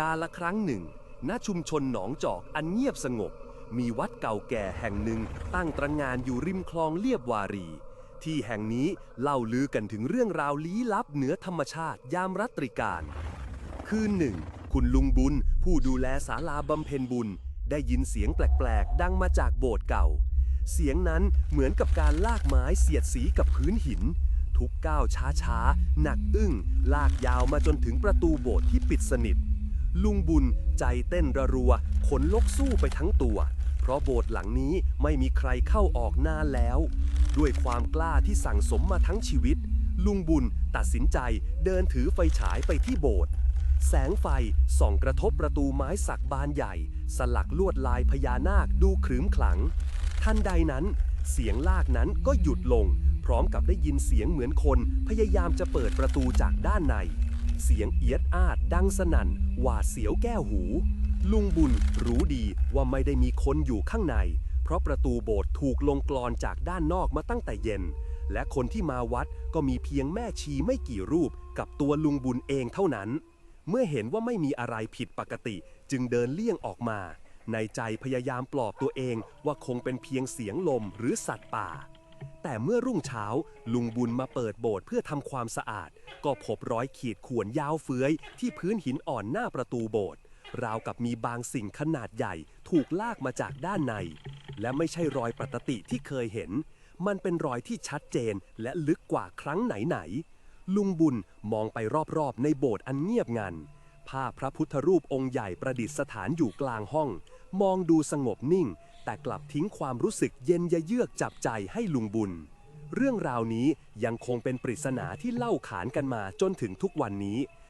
กาละครั้งหนึ่ง ณ ชุมชนหนองจอกอันเงียบสงบ มีวัดเก่าแก่แห่งหนึ่งตั้งตระงานอยู่ริมคลองเลียบวารี ที่แห่งนี้เล่าลือกันถึงเรื่องราวลี้ลับเหนือธรรมชาติยามรัตริการ คืนหนึ่ง คุณลุงบุญ ผู้ดูแลศาลาบำเพ็ญบุญ ได้ยินเสียงแปลกๆ ดังมาจากโบสถ์เก่า เสียงนั้นเหมือนกับการลากไม้เสียดสีกับพื้นหินทุกก้าวช้าๆ หนักอึ้ง ลากยาวมาจนถึงประตูโบสถ์ที่ปิดสนิท ลุงบุญใจเต้นระรัว ขนลกสู้ไปทั้งตัว เพราะโบสถ์หลังนี้ไม่มีใครเข้าออกนานแล้ว ด้วยความกล้าที่สั่งสมมาทั้งชีวิต ลุงบุญตัดสินใจเดินถือไฟฉายไปที่โบสถ์แสงไฟส่องกระทบประตูไม้สักบานใหญ่ สลักลวดลายพญานาคดูขรึมขลัง ทันใดนั้น เสียงลากนั้นก็หยุดลง พร้อมกับได้ยินเสียงเหมือนคนพยายามจะเปิดประตูจากด้านใน เสียงเอียดอาดดังสนั่น หวาดเสียวแก้วหู ลุงบุญรู้ดีว่าไม่ได้มีคนอยู่ข้างใน เพราะประตูโบสถ์ถูกลงกลอนจากด้านนอกมาตั้งแต่เย็น และคนที่มาวัดก็มีเพียงแม่ชีไม่กี่รูปกับตัวลุงบุญเองเท่านั้น เมื่อเห็นว่าไม่มีอะไรผิดปกติจึงเดินเลี่ยงออกมา ในใจพยายามปลอบตัวเองว่าคงเป็นเพียงเสียงลมหรือสัตว์ป่า แต่เมื่อรุ่งเช้าลุงบุญมาเปิดโบสถ์เพื่อทำความสะอาด ก็พบรอยขีดข่วนยาวเฟื้อยที่พื้นหินอ่อนหน้าประตูโบสถ์ราวกับมีบางสิ่งขนาดใหญ่ถูกลากมาจากด้านใน และไม่ใช่รอยปกติที่เคยเห็น มันเป็นรอยที่ชัดเจนและลึกกว่าครั้งไหนๆลุงบุญมองไปรอบๆ ในโบสถ์อันเงียบงันภาพพระพุทธรูปองค์ใหญ่ประดิษฐานอยู่กลางห้อง มองดูสงบนิ่ง แต่กลับทิ้งความรู้สึกเย็นยะเยือกจับใจให้ลุงบุญ เรื่องราวนี้ยังคงเป็นปริศนาที่เล่าขานกันมาจนถึงทุกวันนี้